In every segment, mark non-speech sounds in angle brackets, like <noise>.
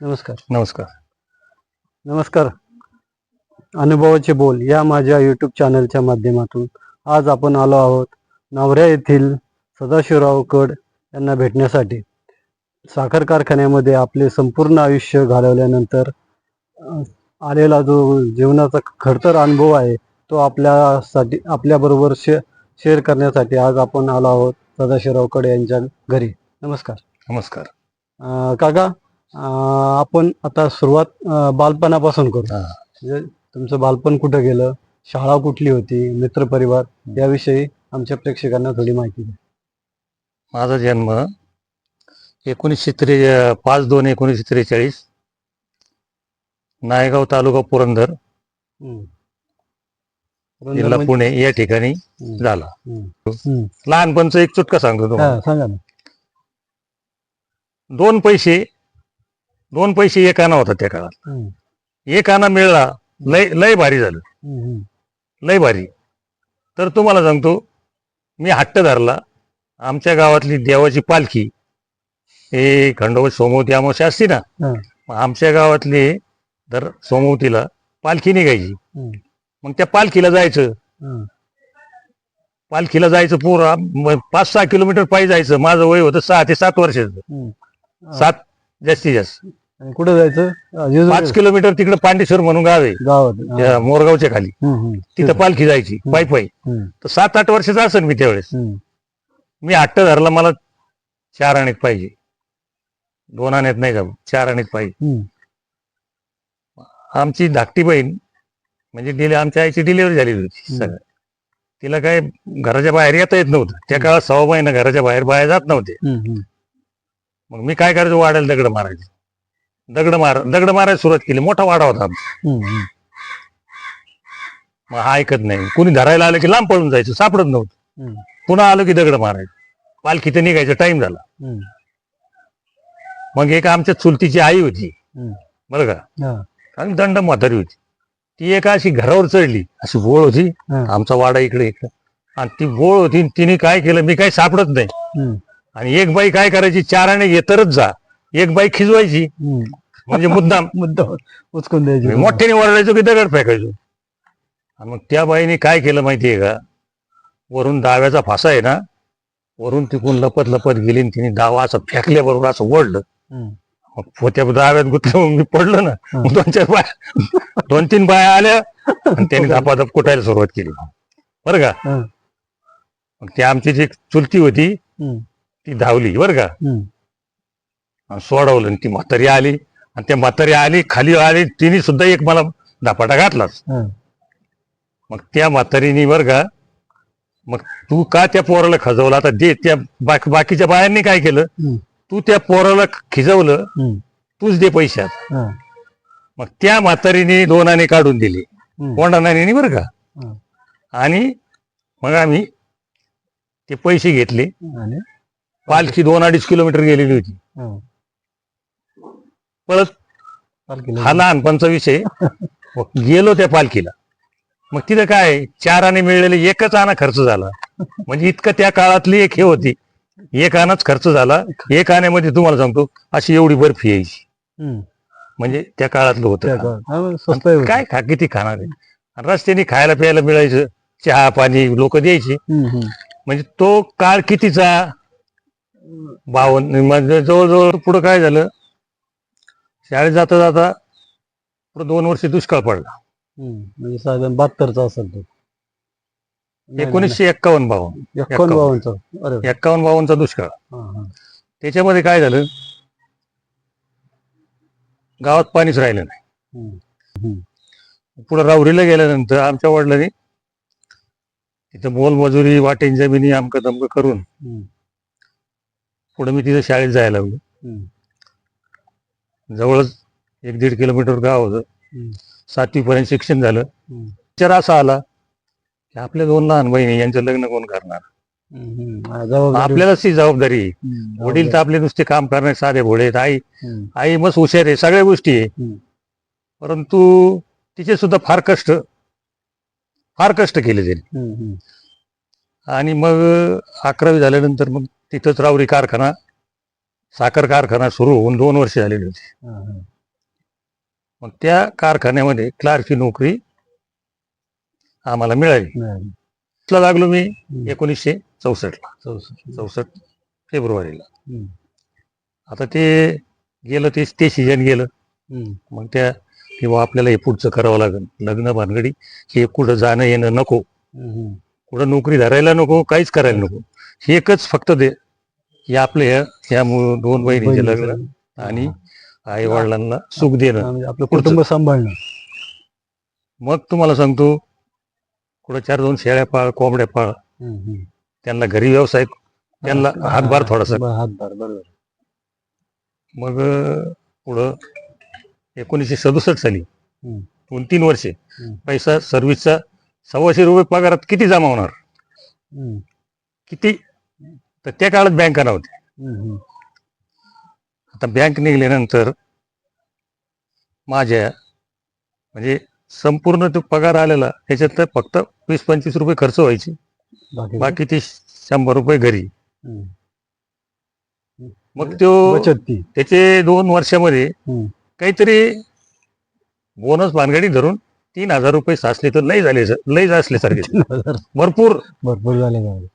नमस्कार. नमस्कार. नमस्कार. अनुभवाचे बोल या माझ्या यूट्यूब चॅनलच्या माध्यमातून. आज आपण आलो आहोत नावऱ्या येथील सदाशिवराव कड यांना भेटण्यासाठी. साखर कारखान्यामध्ये आपले संपूर्ण आयुष्य घालवल्यानंतर आलेला जो जीवनाचा खडतर अनुभव आहे तो आपल्यासाठी आपल्याबरोबर शे शेअर करण्यासाठी आज आपण आलो आहोत सदाशिवराव कड यांच्या घरी. नमस्कार. नमस्कार. काका आपण आता सुरुवात बालपणापासून करू. म्हणजे तुमचं बालपण कुठं गेलं शाळा कुठली होती मित्रपरिवार याविषयी आमच्या प्रेक्षकांना थोडी माहिती द्या माझा जन्म एकोणीसशे त्रे पाच दोन एकोणीसशे त्रेचाळीस नायगाव तालुका पुरंदर हम्म. जिल्हा म्हणजे- पुणे या ठिकाणी हम्म. झाला हम्म. हम्म. लहानपणचा एक चुटका सांगतो तुम्हाला हा, सांगा ना दोन पैसे दोन पैसे एक आणा होता त्या काळात. एक आणा मिळला लय लय भारी झालं. लय भारी तर तुम्हाला सांगतो मी हट्ट धरला आमच्या गावातली देवाची पालखी हे खंडोबा सोमवती अमावस्या असते ना आमच्या गावातले दर सोमवतीला पालखी निघायची. मग त्या पालखीला जायचं. पालखीला जायचं पुरा पाच सहा किलोमीटर पायी जायचं माझं वय होतं सहा ते सात वर्षाचं. सात जास्तीत जास्त आणि कुठं जायचं जेजुरी पाच किलोमीटर तिकडे पांडेश्वर म्हणून गाव आहे गावात हा. त्या मोरगावच्या खाली हम्म. हम्म. तिथं पालखी जायची पायी पायी हम्म. तर सात आठ वर्षाचा असेल मी त्यावेळेस हम्म. मी हट्ट धरला मला चार आणत पाहिजे दोन आणत नाही का चार आणत पाहिजे हम्म. आमची धाकटी बहीण म्हणजे डिले आमच्या आईची डिलिव्हरी झालेली होती हम्म. सगळं तिला काय घराच्या बाहेर येता येत नव्हतं त्या काळात सहा महिना घराच्या बाहेर बाहेर जात नव्हते हम्म. हम्म. मग मी काय करायचो? वाड्याला दगड मारायचे. दगड मार दगड मारायला सुरुवात केली. मोठा वाडा होता. मग हा ऐकत नाही. कुणी धरायला आलं की लांब पळून जायचं. सापडत नव्हतं. पुन्हा आलो की दगड मारायचं. पालखीत निघायचं. टाइम झाला. मग एक आमच्या चुलतीची आई होती. बरं का. आणि दंड म्हातारी होती. ती एक अशी घरावर चढली. अशी बोळ होती. आमचा वाडा इकडे इकडे. आणि ती बोळ होती. आणि तिने काय केलं? मी काही सापडत नाही. आणि एक बाई काय करायची? चाराने येतरच जा. एक बाई खिजवायची. म्हणजे मुद्दाम. <laughs> मुद्दा उचकून द्यायची मोठ्याने ओरडायचो की दगड फेकायचो. आणि मग त्या बाईने काय केलं माहितीये का? वरून दाव्याचा फासा आहे ना वरून तिकून लपत लपत गेली आणि तिने दावा असं फेकल्याबरोबर असं ओढलं. मग पोत्या दाव्यात गुतलं मी पडलो ना. दोन चार बाय दोन तीन बाया आल्या आणि त्यांनी <laughs> धापाधप कुटायला सुरुवात केली. बरं का. मग ती आमची जी चुलती होती. ती धावली बरं का. आणि सोडवलं आणि ती म्हातारी आली आणि त्या म्हातारी आली खाली आली तिने सुद्धा एक मला धापाटा घातलाच. मग त्या म्हातारीने बरं का मग तू का त्या पोराला खजवलं आता दे त्या बाकी बाकीच्या बायांनी काय केलं. तू त्या पोराला खिजवलं. तूच दे पैशात. मग त्या म्हातारीने दोनाने काढून दिली हम्म. कोंडाने बरं का. आणि मग आम्ही ते पैसे घेतले आणि पालखी दोन अडीच किलोमीटर गेलेली होती. परत हा लहानपणचा विषय. गेलो त्या पालखीला. मग तिथं काय चार आणे मिळलेले एकच आणा खर्च झाला. म्हणजे इतकं त्या काळातली एक हे होती. एक आणाच खर्च झाला. एक आण्यामध्ये तुम्हाला सांगतो अशी एवढी बर्फी यायची. म्हणजे त्या काळातलं होतं. काय खा किती खाणार आहे. रस्त्याने खायला प्यायला मिळायचं चहा पाणी लोक द्यायची. म्हणजे तो काळ कितीचा? बावन्न म्हणजे जवळजवळ पुढं काय झालं शाळेत जाता जाता पुढं दोन वर्ष दुष्काळ पडला. म्हणजे साधारण बहात्तरचा असेल तो एकोणीसशे एक्कावन्न बावन्न बावन्नचा अरे वा. एक्कावन्न बावन्नचा दुष्काळ. त्याच्यामध्ये काय झालं गावात पाणीच राहिलं नाही. पुढे राहुरीला गेल्यानंतर आमच्या वडिलांनी तिथं मोलमजुरी वाटेन जमिनी अमकं तमकं करून. पुढे मी तिथं शाळेत जायला लागलो. जवळच एक दीड किलोमीटर गाव होतं. सातवीपर्यंत शिक्षण झालं. विचार असा आला की आपल्या दोन लहान बहिणी यांचं लग्न कोण करणार आपल्यालाच ती जबाबदारी वडील तर आपले नुसते काम करण्यात साधे भोळे आहेत आई. आई मस्त हुशार आहे सगळ्या गोष्टी आहे. परंतु तिचे सुद्धा फार कष्ट फार कष्ट केले त्यांनी. आणि मग अकरावी झाल्यानंतर मग तिथंच रावरी कारखाना साखर कारखाना सुरू होऊन दोन वर्ष झालेली होती. मग त्या कारखान्यामध्ये क्लार्कची नोकरी आम्हाला मिळाली मिळाली. ला लागलो मी. एकोणीसशे चौसष्टला चौसष्ट. चौसष्ट फेब्रुवारीला. आता ते गेलं ते ते सीजन गेलं. मग त्या किंवा आपल्याला हे पुढचं करावं लागेल लग्न भानगडी हे कुठं जाणं येणं नको. कुठं नोकरी धरायला नको काहीच करायला नको एकच फक्त दे हे आपले ह्या ह्या मु- दोन बहिणीचे लग्न. आणि आई वडिलांना सुख देणं म्हणजे आपलं कुटुंब सांभाळणं मग तुम्हाला सांगतो कुठं चार दोन शेळ्या पाळ कोंबड्या पाळ हम्म, हम्म. त्यांना घरी व्यवसाय त्यांना हातभार थोडासा हातभार बरोबर मग अं, पुढं एकोणीसशे सदुसष्ट साली हम्म. दोन तीन वर्षे हम्म. पैसा सर्व्हिसचा सव्वाशे रुपये पगारात किती जमा होणार हम्म. किती तर त्या काळात बँका नव्हत्या. आता बँक निघाल्यानंतर माझ्या म्हणजे संपूर्ण तो पगार आलेला त्याच्यात तर फक्त वीस पंचवीस रुपये खर्च व्हायचे बाकी ते शंभर रुपये घरी. मग तो त्याचे दोन वर्षामध्ये. काहीतरी बोनस भानगडी धरून तीन हजार रुपये साचले तर लय झाले लय असल्यासारखे <laughs> तीन हजार भरपूर भरपूर झाले गावाला.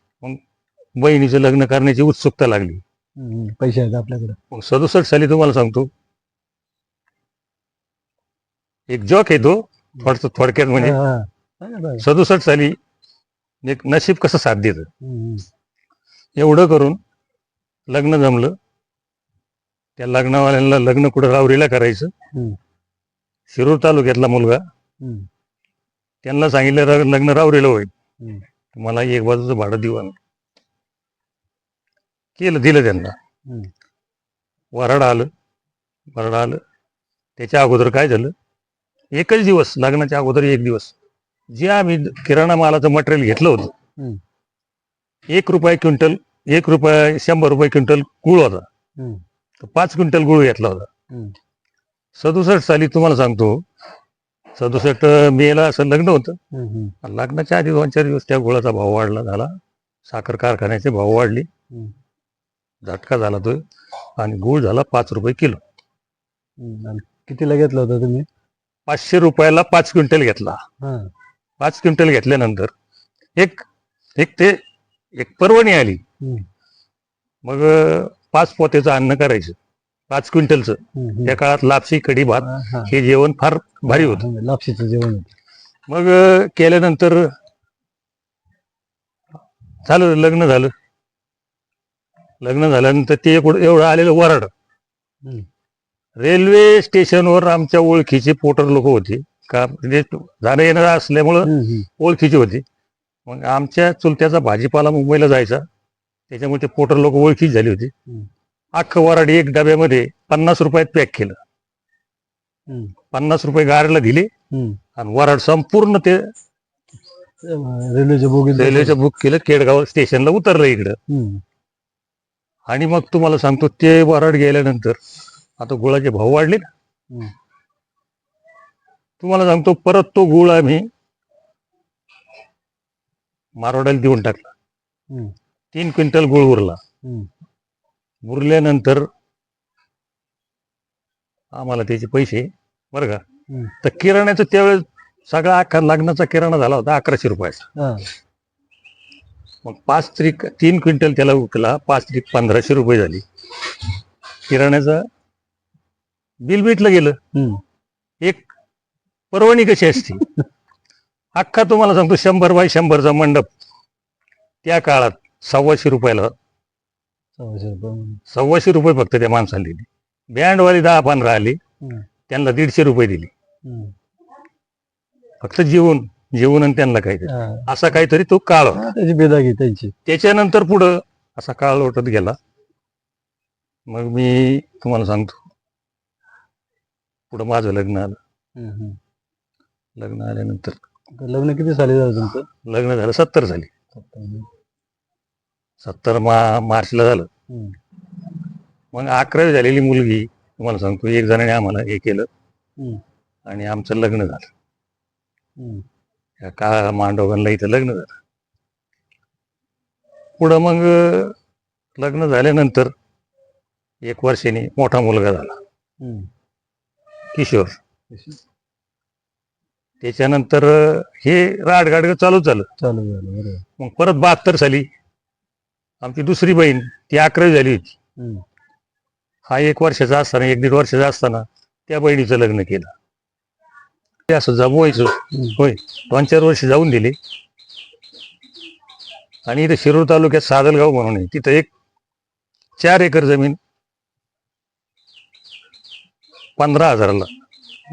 बहिणीचं लग्न करण्याची उत्सुकता लागली. पैसे आहेत आपल्याकडे मग सदुसष्ट साली तुम्हाला सांगतो एक जॉक येतो थोडस थोडक्यात म्हणजे हा, हा. बरं. सदुसष्ट साली एक नशीब कसं साथ देतं हम्म. एवढं करून लग्न जमलं त्या लग्नवाल्यांना लग्न कुठं रावरीला करायचं हम्म. शिरूर तालुक्यातला मुलगा हम्म. त्यांना सांगितलं र- लग्न रावरीला होईल हम्म. तुम्हाला एक बाजूचं भाडं देऊ आम्ही केलं दिलं त्यांना हम्म. वराड आलं वराड आलं त्याच्या अगोदर काय झालं एकच दिवस लग्नाच्या अगोदर एक दिवस जे आम्ही किराणा मालाचं मटेरियल घेतलं होतं हम्म. एक रुपये क्विंटल एक रुपये शंभर रुपये क्विंटल गुळ होता हम्म. तर पाच क्विंटल गुळ घेतला होता हम्म. सदुसष्ट साली तुम्हाला सांगतो सदुसष्ट मेला असं लग्न होतं हम्म. हम्म. लग्नाच्या आधी दोन चार दिवस त्या गुळाचा भाव वाढला झाला साखर कारखान्याचे भाव वाढले हम्म. झटका झाला तो आणि गुळ झाला पाच रुपये किलो. आणि कितीला घेतलं होतं तुम्ही पाचशे रुपयाला पाच क्विंटल घेतला हा पाच क्विंटल घेतल्यानंतर एक एक ते एक परवणी आली हम्म. मग अं, पाच पोत्याचं अन्न करायचं पाच क्विंटलचं हम्म. हम्म. त्या काळात लापशी कढी भात हा, हा. हे जेवण फार भारी होतं हा, लापशीचं जेवण होतं. मग अं, केल्यानंतर झालं लग्न झालं लग्न झाल्यानंतर ते एवढं एवढं आलेलं वराड. रेल्वे स्टेशनवर आमच्या ओळखीचे पोटर लोक होते का म्हणजे जाणं येणं असल्यामुळं. ओळखीची होती मग आमच्या चुलत्याचा भाजीपाला मुंबईला जायचा त्याच्यामुळे ते पोटर लोक ओळखीच झाली होती. अख्खं वराड एक डब्यामध्ये पन्नास रुपयात पॅक केलं. पन्नास रुपये गाड्याला दिले. आणि वराड संपूर्ण ते रेल्वेच्या बोगीत रेल्वेचं बुक केलं केडगाव स्टेशनला उतरलं इकडं. आणि मग तुम्हाला सांगतो ते वराड गेल्यानंतर आता गुळाचे भाव वाढले ना. तुम्हाला सांगतो परत तो गुळ आम्ही मारवाड्याला देऊन टाकला. तीन क्विंटल गुळ उरला. उरल्यानंतर आम्हाला त्याचे पैसे बरं का. तर किराण्याचं त्यावेळेस सगळा अख्खा लग्नाचा किराणा झाला होता अकराशे रुपयाचा. मग पाच त्रिक तीन क्विंटल त्याला विकला पाच त्रिक पंधराशे रुपये झाली. किराण्याचं बिल भेटलं गेलं. एक परवणी कशी असते? <laughs> अख्खा तुम्हाला सांगतो शंभर बाय शंभरचा मंडप. त्या काळात सव्वाशे रुपयाला. सव्वाशे रुपये. फक्त त्या माणसाला दिली. बँडवाली दहा पंधरा आली. त्यांना दीडशे रुपये दिले. फक्त जेवण जेवण आणि त्यांना काहीतरी. असा काहीतरी तो काळ होता. त्याची बेदागी त्यांची. त्याच्यानंतर पुढं असा काळ लोटत गेला. मग मी तुम्हाला सांगतो. पुढं माझं लग्न आलं. लग्न आल्यानंतर. तर लग्न किती साली झालं तुमचं? लग्न झालं सत्तर झाली सत्तर मा मार्चला झालं. मग अकरावी झालेली मुलगी तुम्हाला सांगतो एक जणाने आम्हाला हे केलं. आणि आमचं लग्न झालं. या का मांडवगणला इथं लग्न झालं. पुढं मग लग्न झाल्यानंतर एक वर्षाने मोठा मुलगा झाला. किशोर. त्याच्यानंतर हे राडगाडग चालू झालं. चालू झालं बरोबर मग परत बहात्तर साली आमची दुसरी बहीण ती अकरावी झाली होती. हम्म. हा एक वर्षाचा असताना एक दीड वर्षाचा असताना त्या बहिणीचं लग्न केलं. असं जमवायचं हम्म. होय दोन चार वर्ष जाऊन दिले आणि इथं शिरूर तालुक्यात सादलगाव म्हणून आहे तिथं एक चार एकर जमीन पंधरा हजाराला.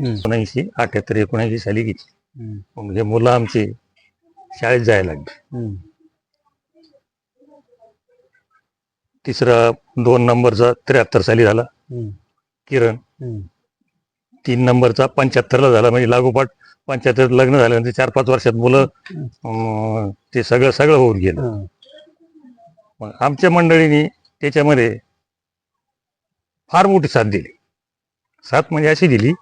एकोणऐंशी अठ्याहत्तर एकोणऐंशी साली घेतली हे मुलं आमची शाळेत जायला लागली. तिसरा दोन नंबरचा त्र्याहत्तर साली झाला. किरण. तीन नंबरचा पंच्याहत्तरला झाला म्हणजे लागोपाठ पंच्याहत्तर लग्न झाल्यानंतर चार पाच वर्षात मुलं अं, ते सगळं सगळं होऊन गेलं हा. मग आमच्या मंडळीने त्याच्यामध्ये फार मोठी साथ दिली साथ म्हणजे अशी दिली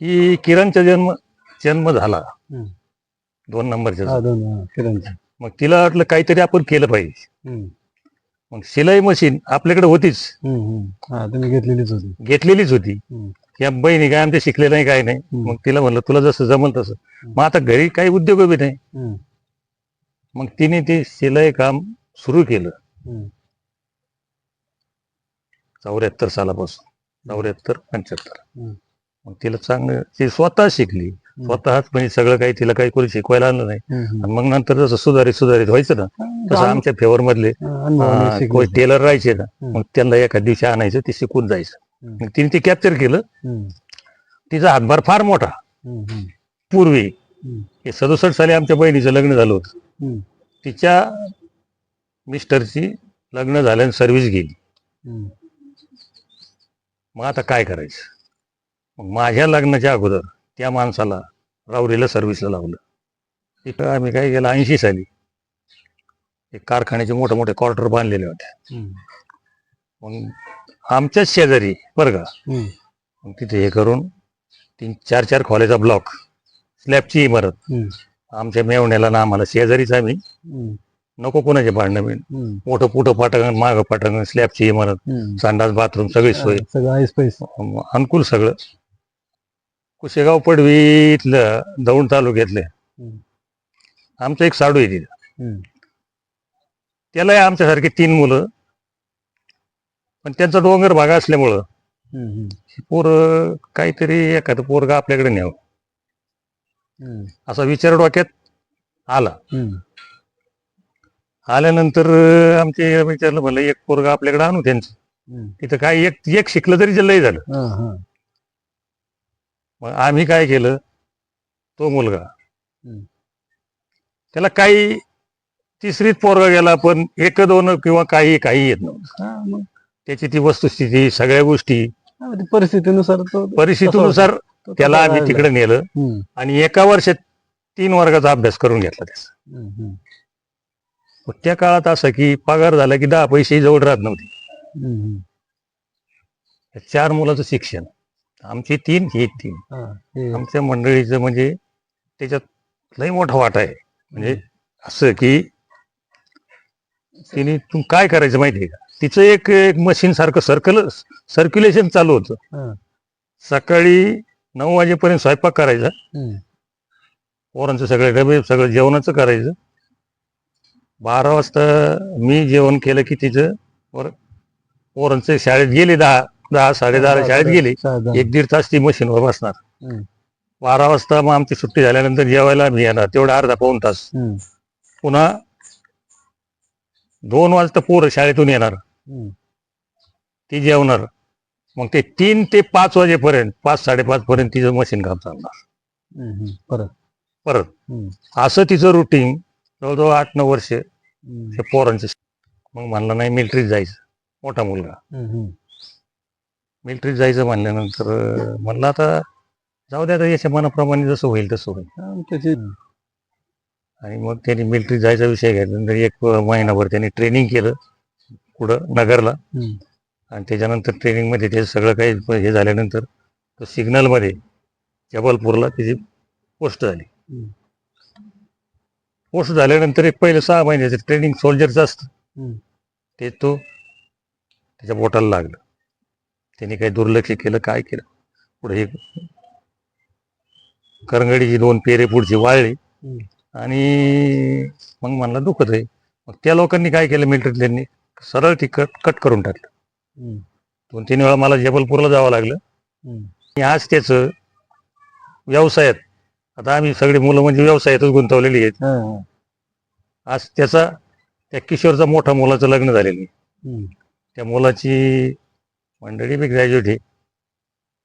की किरणचा जन्म जन्म झाला. दोन हा, हा, किरणची. मग तिला वाटलं काहीतरी आपण केलं पाहिजे. मग शिलाई मशीन आपल्याकडे होतीच. हा तुम्ही घेतलेलीच होती घेतलेलीच होती हम्म. या बहिणी काय आमच्या शिकले नाही काय नाही हम्म. मग तिला म्हणलं तुला जसं जमल तसं मग आता घरी काही उद्योग बी नाही हम्म. मग तिने ते शिलाई काम सुरू केलं हम्म. चौऱ्याहत्तर सालापासून चौऱ्याहत्तर पंच्याहत्तर हम्म. मग तिला चांगलं ती स्वतः शिकली स्वतःच म्हणजे सगळं काही तिला काही कोणी शिकवायला आलं नाही. आणि मग नंतर जसं सुधारित सुधारित व्हायचं ना तसं आमच्या फेवर मधले. कोणी टेलर राहायचे ना. मग त्यांना एका दिवशी आणायचं ते शिकून जायचं. मग तिने ते कॅप्चर केलं. तिचा हातभार फार मोठा. पूर्वी सदुसष्ट साली आमच्या बहिणीचं लग्न झालं होतं. तिच्या मिस्टरची लग्न झाल्याने सर्व्हिस गेली. मग आता काय करायचं मग माझ्या लग्नाच्या अगोदर त्या माणसाला रावरीला सर्व्हिसला लावलं तिथं आम्ही काय केलं ऐंशी साली एक कारखान्याचे मोठे मोठे क्वार्टर बांधलेले होते. मग आमच्याच शेजारी बरं का. मग तिथे हे करून तीन चार चार खोल्याचा ब्लॉक स्लॅबची इमारत. आमच्या मेवण्याला ना आम्हाला शेजारीच आम्ही. नको कोणाचे भांडणं हम्म. मोठं पुढं पाटांगण मागं पाटांगण स्लॅबची इमारत. संडास बाथरूम सगळी सोय सगळं अनुकूल सगळं कुशेगाव पडवी इथलं दौंड तालुक्यातले. आमचं एक साडू आहे तिथं. त्याला आमच्यासारखी तीन मुलं पण त्यांचा डोंगर भाग असल्यामुळं. पोर काहीतरी एखादं पोरगा आपल्याकडे न्यावं. असा विचार डोक्यात आला. आल्यानंतर आमचे विचारलं म्हणलं एक पोरगा आपल्याकडे आणू त्यांचं. तिथं काय एक एक शिकलं तरी लय झालं. मग आम्ही काय केलं? तो मुलगा. त्याला काही तिसरीत पोरगा गेला पण एक दोन किंवा काही काही येत नव्हतं. त्याची ती वस्तुस्थिती सगळ्या गोष्टी. परिस्थितीनुसार परिस्थितीनुसार त्याला आम्ही. तिकडे नेलं. आणि एका वर्षात तीन वर्गाचा अभ्यास करून घेतला त्याचा. त्या काळात असं की पगार झाला की दहा पैसे जवळ राहत नव्हते. चार मुलाचं शिक्षण. आमची तीन ही तीन आमच्या मंडळीचं म्हणजे त्याच्यात लई मोठा वाटा आहे. म्हणजे असं की तिने तू काय करायचं माहितीये का? तिचं एक एक मशीन सारखं सर्कल सर्क्युलेशन चालू होतं. सकाळी नऊ वाजेपर्यंत स्वयंपाक करायचा. पोरांचं सगळे डबे सगळं जेवणाचं करायचं. बारा वाजता मी जेवण केलं की तिचं पोरांचे शाळेत गेले दहा. दहा साडेदहा शाळेत गेले. एक दीड तास ती मशीनवर बसणार. बारा वाजता मग आमची सुट्टी झाल्यानंतर जेवायला मी येणार तेवढा अर्धा पाऊन तास. पुन्हा दोन वाजता पोरं शाळेतून येणार. ती जेवणार मग ते तीन ते पाच वाजेपर्यंत पाच साडेपाच पर्यंत तिचं मशीन काम चालणार. परत परत. असं तिचं रुटीन जवळजवळ आठ नऊ वर्ष पोरांचं मग म्हणलं नाही मिलिटरीत जायचं मोठा मुलगा. मिलिटरीत जायचं म्हणल्यानंतर म्हणलं आता जाऊ द्या आता याच्या मनाप्रमाणे जसं होईल तसं होईल. त्याची आणि मग त्यांनी मिलिटरीत जायचा विषय घेतल्यानंतर एक महिनाभर त्यांनी ट्रेनिंग केलं पुढं नगरला. आणि त्याच्यानंतर ट्रेनिंगमध्ये ते सगळं काही हे झाल्यानंतर तो सिग्नलमध्ये जबलपूरला त्याची पोस्ट झाली. पोस्ट झाल्यानंतर एक पहिलं सहा महिन्याचं ट्रेनिंग सोल्जरचं असतं. ते तो त्याच्या बोटाला लागलं. त्यांनी काही दुर्लक्ष केलं काय केलं पुढे हे करंगडीची दोन पेरे पुढची वाळली. आणि मग म्हणला दुखत आहे मग त्या लोकांनी काय केलं मिलिटरीतल्यांनी सरळ ती कट कट करून टाकलं. दोन तीन वेळा मला जबलपूरला जावं लागलं. आणि आज त्याचं व्यवसायात आता आम्ही सगळे मुलं म्हणजे व्यवसायातच गुंतवलेली आहेत. आज त्याचा त्या किशोरचा मोठा मुलाचं लग्न झालेलं. त्या मुलाची मंडळी बी ग्रॅज्युएट आहे.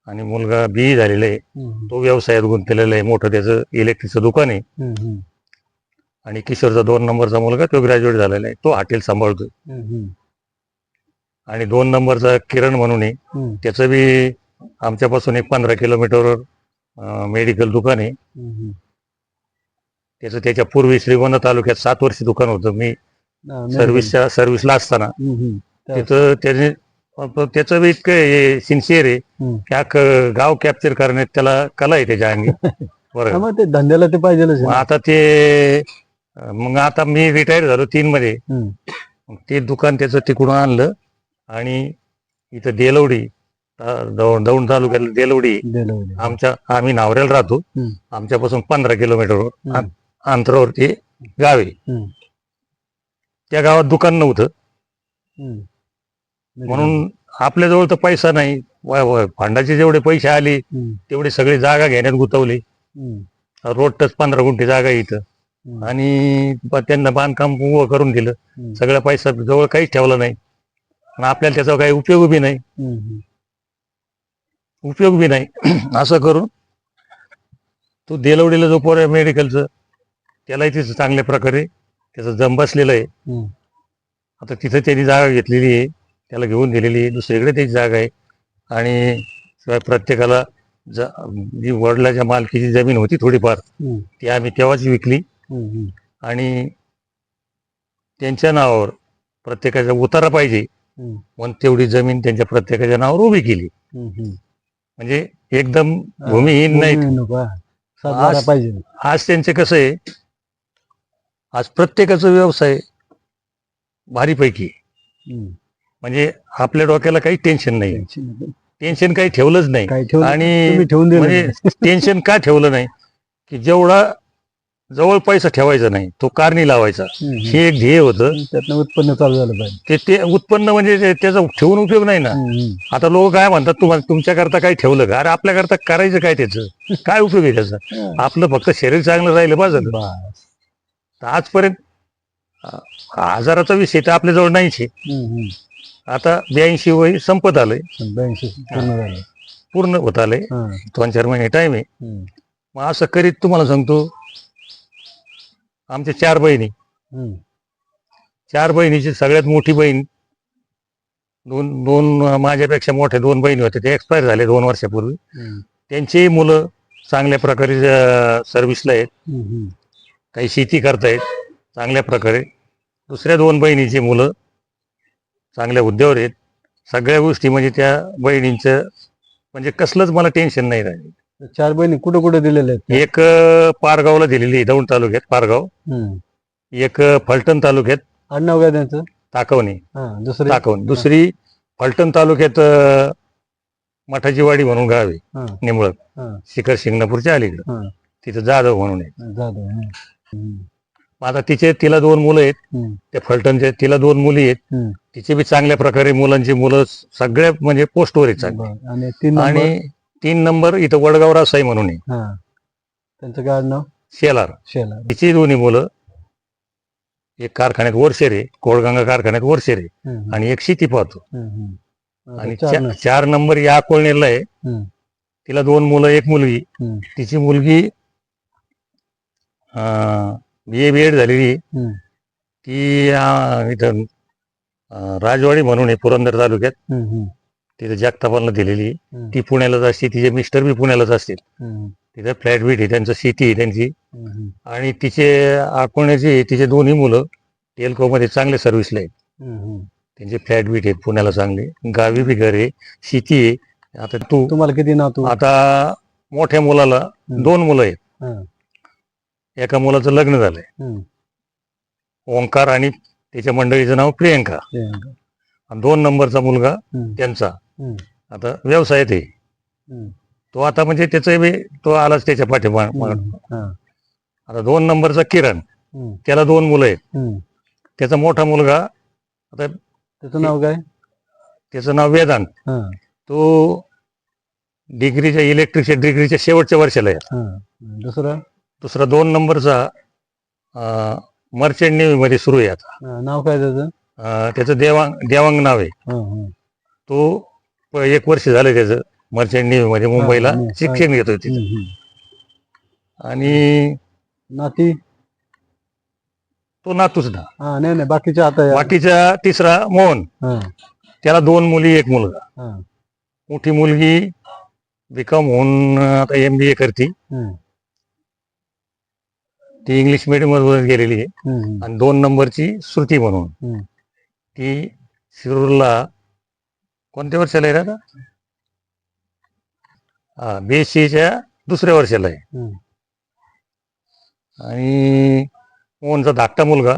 आणि मुलगा बी झालेला आहे. तो व्यवसायात गुंतलेला आहे. मोठं त्याचं इलेक्ट्रिकचं दुकान आहे. आणि किशोरचा दोन नंबरचा मुलगा तो ग्रॅज्युएट झालेला आहे. तो हॉटेल सांभाळतोय. आणि दोन नंबरचा किरण म्हणून आहे. त्याचं बी आमच्यापासून एक पंधरा किलोमीटरवर मेडिकल दुकान आहे. त्याचं त्याच्या पूर्वी श्रीगोंदा तालुक्यात सात वर्ष दुकान होतं. मी सर्व्हिसच्या सर्व्हिसला असताना. तिथं त्याने पण त्याचं बी इतकं सिन्सिअर आहे. की अख्खं गाव कॅप्चर करण्यात त्याला कला आहे त्याच्या अंगी <laughs> बरं मग ते धंद्याला ते आहे. आता ते मग आता मी रिटायर झालो तीन मध्ये ते दुकान त्याचं तिकडून आणलं आणि इथं देलवडी दौंड तालुक्यातलं देलवडी. आमच्या आम्ही नावऱ्याला राहतो. आमच्यापासून पंधरा किलोमीटरवर हम्म. अं- अंतरावरती गाव आहे. त्या गावात दुकान नव्हतं. म्हणून आपल्याजवळ तर पैसा नाही फंडाचे जेवढे पैसे आले. तेवढे सगळे जागा घेण्यात गुतवले. रोड टच पंधरा गुंठे जागा इथं. आणि त्यांना बांधकाम उभं करून दिलं. सगळा पैसा जवळ काहीच ठेवला नाही आणि आपल्याला त्याचा काही उपयोग बी नाही. उपयोग बी नाही <clears throat> असं करून तो देलवडीला जो पोर आहे मेडिकलचं त्यालाही तिथं चांगल्या प्रकारे त्याचं जम बसलेलं आहे. आता तिथं त्यांनी जागा घेतलेली आहे त्याला घेऊन दिलेली आहे दुसरीकडे त्याची जागा आहे आणि शिवाय प्रत्येकाला ज जी वडिलाच्या मालकीची जमीन होती थोडीफार. ती आम्ही तेव्हाच विकली. आणि त्यांच्या नावावर प्रत्येकाचा उतारा पाहिजे. म्हणून तेवढी जमीन त्यांच्या प्रत्येकाच्या नावावर उभी केली. म्हणजे एकदम भूमिहीन नाही पाहिजे आज त्यांचे कसं आहे आज प्रत्येकाचा व्यवसाय भारीपैकी. म्हणजे आपल्या डोक्याला काही टेन्शन नाही. टेन्शन काही ठेवलंच नाही. काय आणि म्हणजे टेन्शन <laughs> का ठेवलं नाही? की जेवढा जवळ पैसा ठेवायचा नाही तो कारणी लावायचा. हे एक ध्येय होतं. त्यातनं उत्पन्न चालू झालं पाहिजे. ते उत्पन्न म्हणजे त्याचा ठेवून उपयोग नाही ना. आता लोक काय म्हणतात तुम्हाला तुमच्याकरता काही ठेवलं का? अरे आपल्याकरता करायचं काय त्याचं? काय उपयोग आहे त्याचा. आपलं फक्त शरीर चांगलं राहिलं. तर आजपर्यंत आजाराचा विषय तर आपल्याजवळ नाहीच आहे. आता ब्याऐंशी वय संपत आलंय ब्याऐंशी पूर्ण झालं पूर्ण होत आलंय हा. दोन चार महिने टाइम आहे हम्म. मग असं करीत तुम्हाला सांगतो आमच्या चार बहिणी हम्म. चार बहिणीची सगळ्यात मोठी बहीण दोन दोन अ, माझ्यापेक्षा मोठ्या दोन बहिणी होत्या ते एक्सपायर झाले दोन वर्षापूर्वी हम्म. त्यांचीही मुलं चांगल्या प्रकारे सर्व्हिसला आहेत हम्म. काही शेती करतायत चांगल्या प्रकारे दुसऱ्या दोन बहिणीची मुलं चांगल्या हुद्द्यावर आहेत सगळ्या गोष्टी म्हणजे त्या बहिणींचं म्हणजे कसलंच मला टेन्शन नाही राहिलं चार बहिणी कुठं कुठं दिलेले आहेत एक अ, पारगावला दिलेली आहे दौंड तालुक्यात पारगाव हम्म. एक अ, फलटण तालुक्यात आडनाव काय त्यांचं ताकवणी हा दुसरे ताकवणी दुसरी फलटण तालुक्यात अ, मठाची वाडी म्हणून गाव आहे हा. निंबळक हा. शिखर शिंगणापूरच्या अलीकडं हा. तिथं जाधव म्हणून आहे जाधव. हम्म. मग आता तिचे तिला दोन मुलं आहेत. त्या फलटणच्या तिला दोन मुली आहेत. तिचे बी चांगल्या प्रकारे मुलांची मुलं सगळ्या म्हणजे पोस्टवर आहेत चांगली. आणि तीन नंबर इथं वडगाव रासाई म्हणून आहे हा त्यांचं काय नाव शेलार शेला तिची दोन्ही मुलं एक कारखान्यात वरशेर आहे कोळगंगा कारखान्यात आहे हम्म. आणि एक शेती पाहतो. आणि चार नंबर या कोळनेरला आहे. तिला दोन मुलं एक मुलगी. तिची मुलगी बी ए बी एड झालेली. हम्म. ती अं, इथं अं, राजवाडी म्हणून आहे पुरंदर तालुक्यात हम्म. हम्म. तिथं जगतापाला दिलेली आहे. हम्म. ती पुण्यालाच असते तिचे मिस्टर बी पुण्यालाच असतील हम्म. तिथं फ्लॅट बीट आहे त्यांचं शेती आहे त्यांची हम्म. आणि तिचे अकोण्याची तिचे दोन्ही मुलं टेल्को मध्ये चांगले सर्व्हिसला आहेत हम्म. त्यांचे फ्लॅट बीट आहेत पुण्याला चांगले गावी बी घर आहे शेती आहे आता तू तुम्हाला किती नातू आता मोठ्या मुलाला दोन मुलं आहेत हा. एका मुलाचं लग्न झालंय. ओंकार आणि त्याच्या मंडळीचं नाव प्रियंका. आणि दोन नंबरचा मुलगा त्यांचा. आता व्यवसायात आहे तो आता म्हणजे त्याचं बी तो आलाच त्याच्या पाठीमा आता दोन नंबरचा किरण. त्याला दोन मुलं आहेत. त्याचा मोठा मुलगा आता त्याचं नाव काय? त्याचं नाव वेदांत. तो डिग्रीच्या इलेक्ट्रिकच्या डिग्रीच्या शेवटच्या वर्षाला आहे. दुसरं? दुसरा दोन नंबरचा मर्चंट नेव्ही मध्ये सुरू आहे आता. नाव काय त्याचं? अं, त्याचं देवांग देवांग नाव आहे. हा, हा. तो प- एक वर्ष झालं त्याचं मर्चंट नेव्ही मध्ये मुंबईला हा. शिक्षण घेतोय तिथे. हम्म, हम्म. आणि नाती? तो नातूच ना हा नाही नाही बाकीचे आता या. बाकीचा तिसरा मोहन. हा, त्याला दोन मुली एक मुलगा. हा, मोठी मुलगी बीकॉम होऊन आता एम बी ए करते. हम्म, ती इंग्लिश मिडियममध्ये गेलेली आहे. आणि दोन नंबरची श्रुती म्हणून. ती शिरूरला कोणत्या वर्षाला आहे ना हा बीएससीच्या दुसऱ्या वर्षाला आहे. आणि मोहनचा धाकटा मुलगा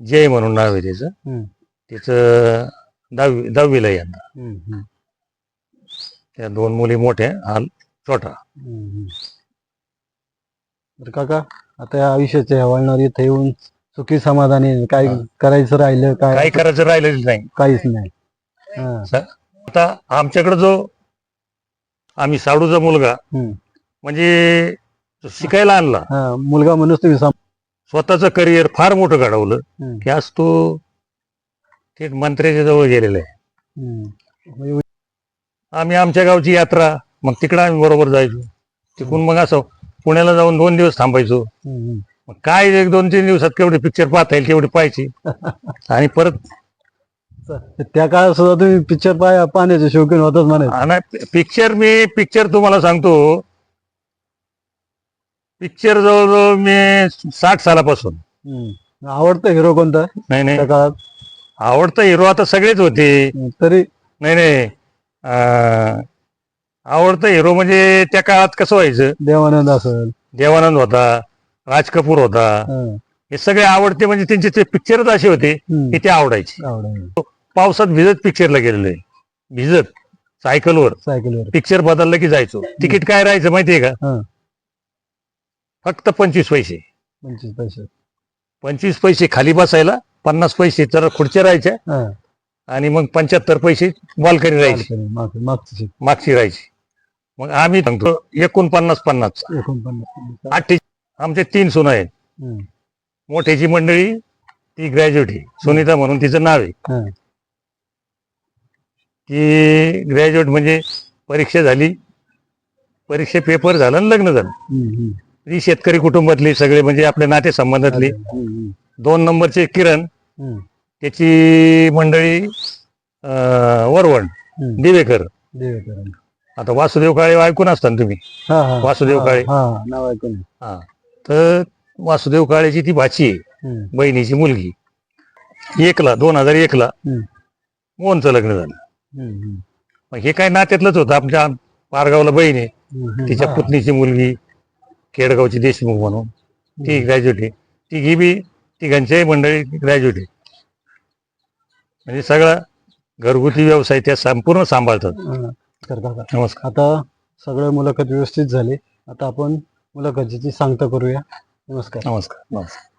जय म्हणून नाव आहे त्याचं. त्याचं दहावी दहावीला हम्म, त्या दोन मुली मोठ्या हा छोटा. तर काका आता या आयुष्याच्या ह्या वळणावर इथे येऊन सुखी समाधानी काय. करायचं राहिलं काय? काही करायचं राहिलेलं नाही. काहीच नाही. हा, आता आमच्याकडे जो आम्ही साडूचा मुलगा हम्म. म्हणजे शिकायला आणला हा, मुलगा म्हणून तुम्ही सम- स्वतःचं करिअर फार मोठं घडवलं हम्म, की आज तो थेट मंत्र्याच्या जवळ गेलेला आहे. हम्म. आम्ही आमच्या गावची यात्रा मग तिकडं आम्ही बरोबर जायचो. तिकडून मग असं पुण्याला जाऊन दोन दिवस थांबायचो. मग काय एक दोन तीन दिवसात केवढे पिक्चर पाहता येईल तेवढे पाहायचे. <laughs> आणि परत. त्या काळात सुद्धा तुम्ही पिक्चर पाय पाहण्याचे शौकीन होतच म्हणायचं. पिक्चर मी पिक्चर तुम्हाला सांगतो. पिक्चर जवळजवळ मी साठ सालापासून. आवडतं हिरो कोणता? नाही नाही. काळात? आवडता हिरो आता सगळेच होते. तरी? नाही नाही. आवडता हिरो म्हणजे त्या काळात कसं व्हायचं? देवानंद असेल. देवानंद होता राज कपूर होता. हा, हे सगळे आवडते म्हणजे त्यांचे ते पिक्चरच असे होते हम्म. की ते आवडायचे. आवडायचं. पावसात भिजत पिक्चरला गेलेलो भिजत सायकलवर सायकलवर पिक्चर बदललं की जायचो. तिकीट काय राहायचं माहितीये का? हा. फक्त पंचवीस पैसे. पंचवीस पैसे. पंचवीस पैसे खाली बसायला पन्नास पैसे तर खुर्च्या राहायच्या हा, आणि मग पंच्याहत्तर पैसे बाल्कनी राहायची. मागची राहायची. मग आम्ही सांगतो एकोणपन्नास पन्नास. एकोणपन्नास आठ आमचे तीन सुन आहेत. मोठ्याची मंडळी ती ग्रॅज्युएट आहे. सुनीता म्हणून तिचं नाव आहे. ती ग्रॅज्युएट म्हणजे परीक्षा झाली. परीक्षा पेपर झाला आणि लग्न झालं. ती शेतकरी कुटुंबातली सगळे म्हणजे आपल्या नाते संबंधातली दोन नंबरचे किरण त्याची मंडळी वरवण. दिवेकर. आता वासुदेव काळे ऐकून असताना तुम्ही. हा, हा, वासुदेव काळे. हा नाव ऐकून. आहे. हा. तर वासुदेव काळेची ती भाची आहे हम्म, बहिणीची मुलगी. एकला दोन हजार एकला. हम्म, मोहनचं लग्न झालं. हम्म, हम्म, मग हे काय नात्यातलंच होतं. आमच्या पारगावला बहीण आहे. हम्म, तिच्या हा, पुतणीची मुलगी केडगावची देशमुख म्हणून. ती ग्रॅज्युएट आहे. ती बी तिघांच्याही मंडळी ग्रॅज्युएट आहे. म्हणजे सगळा घरगुती व्यवसाय त्या संपूर्ण सांभाळतात. हा. काका नमस्कार. आता सगळे मुलाखत व्यवस्थित झाले. आता आपण मुलाखतीची सांगता करूया. नमस्कार. नमस्कार नमस्कार.